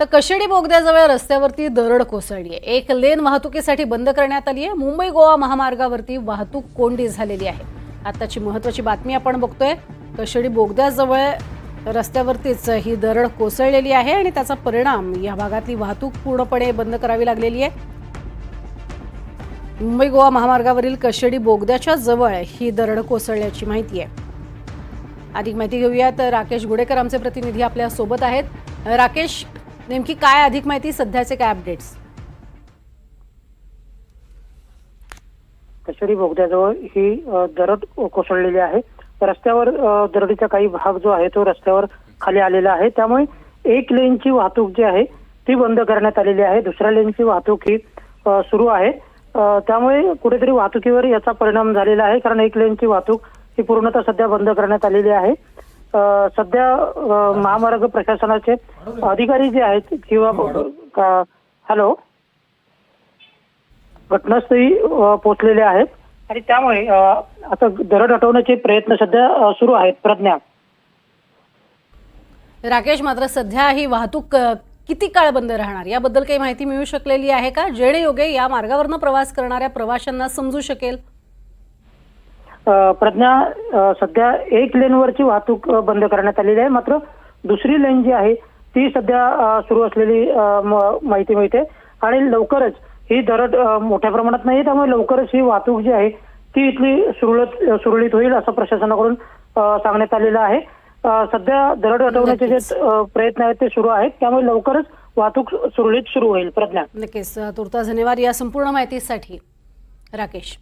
तर कशेडी बोगद्याजवळ रस्त्यावरती दरड कोसळली आहे एक लेन वाहतुकीसाठी बंद करण्यात आली आहे मुंबई गोवा महामार्गावरती वाहतूक कोंडी झालेली आहे. आताची महत्वाची बातमी आपण बघतोय. कशेडी बोगद्याजवळ रस्त्यावरतीच ही दरड कोसळलेली आहे आणि त्याचा परिणाम या भागातली वाहतूक पूर्णपणे बंद करावी लागलेली आहे. मुंबई गोवा महामार्गावरील कशेडी बोगद्याच्या जवळ ही दरड कोसळल्याची माहिती आहे. अधिक माहिती घेऊयात. राकेश गुडेकर आमचे प्रतिनिधी आपल्यासोबत आहेत. राकेश नेमकी काय अधिक माहिती? सध्याचे काय अपडेट्स कशेडी बोगद्याजवळ ही दरड कोसळलेली आहे. रस्त्यावर दरडीचा काही भाग जो आहे तो रस्त्यावर खाली आलेला आहे. त्यामुळे एक लेनची वाहतूक जी आहे ती बंद करण्यात आलेली आहे. दुसऱ्या लेनची वाहतूक ही सुरू आहे. त्यामुळे कुठेतरी वाहतुकीवर याचा परिणाम झालेला आहे कारण एक लेनची वाहतूक ही पूर्णतः सध्या बंद करण्यात आलेली आहे. सध्या महामार्ग प्रशासनाचे अधिकारी जे आहेत किंवा हॅलो? घटनास्थळी पोहोचलेले आहेत. आणि त्यामुळे आता दरड हटवण्याचे प्रयत्न सध्या सुरू आहेत प्रज्ञा. राकेश मात्र सध्या ही वाहतूक किती काळ बंद राहणार? याबद्दल काही माहिती मिळू शकलेली आहे का? जेणेयोगे या मार्गावरनं प्रवास करणाऱ्या प्रवाशांना समजू शकेल? प्रज्ञा सध्या एक लेनवरची वाहतूक बंद करण्यात आलेली आहे. मात्र दुसरी लेन जी आहे ती सध्या सुरू असलेली माहिती मिळते. आणि लवकरच ही दरड मोठ्या प्रमाणात नाही त्यामुळे लवकरच ही वाहतूक जी आहे ती इथली सुरळीत सुरळीत होईल असं प्रशासनाकडून सांगण्यात आलेलं आहे. सध्या दरड हटवण्याचे जे प्रयत्न आहेत ते सुरू आहेत. त्यामुळे लवकरच वाहतूक सुरळीत सुरू होईल. प्रज्ञा. नक्कीच. अ, तुर्तास धन्यवाद या संपूर्ण माहितीसाठी. राकेश.